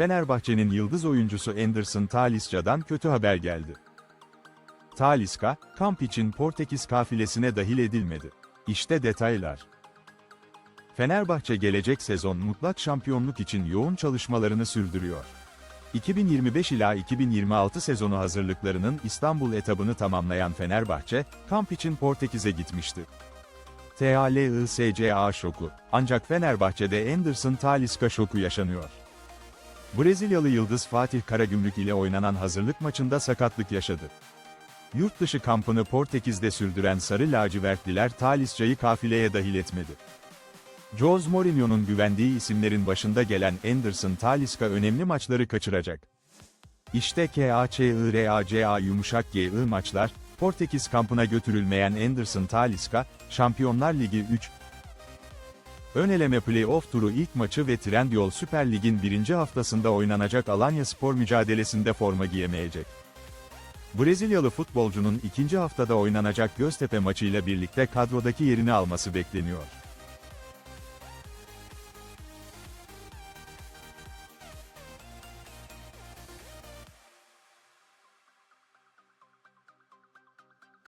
Fenerbahçe'nin yıldız oyuncusu Anderson Talisca'dan kötü haber geldi. Talisca, kamp için Portekiz kafilesine dahil edilmedi. İşte detaylar. Fenerbahçe gelecek sezon mutlak şampiyonluk için yoğun çalışmalarını sürdürüyor. 2025 ila 2026 sezonu hazırlıklarının İstanbul etabını tamamlayan Fenerbahçe, kamp için Portekiz'e gitmişti. TALISCA şoku. Ancak Fenerbahçe'de Anderson Talisca şoku yaşanıyor. Brezilyalı yıldız Fatih Karagümrük ile oynanan hazırlık maçında sakatlık yaşadı. Yurt dışı kampını Portekiz'de sürdüren Sarı Lacivertliler Talisca'yı kafileye dahil etmedi. Jose Mourinho'nun güvendiği isimlerin başında gelen Anderson Talisca önemli maçları kaçıracak. İşte KAÇIRACA yumuşak GI maçlar, Portekiz kampına götürülmeyen Anderson Talisca, Şampiyonlar Ligi 3, Ön eleme play-off turu ilk maçı ve Trendyol Süper Lig'in birinci haftasında oynanacak Alanya Spor mücadelesinde forma giyemeyecek. Brezilyalı futbolcunun ikinci haftada oynanacak Göztepe maçıyla birlikte kadrodaki yerini alması bekleniyor.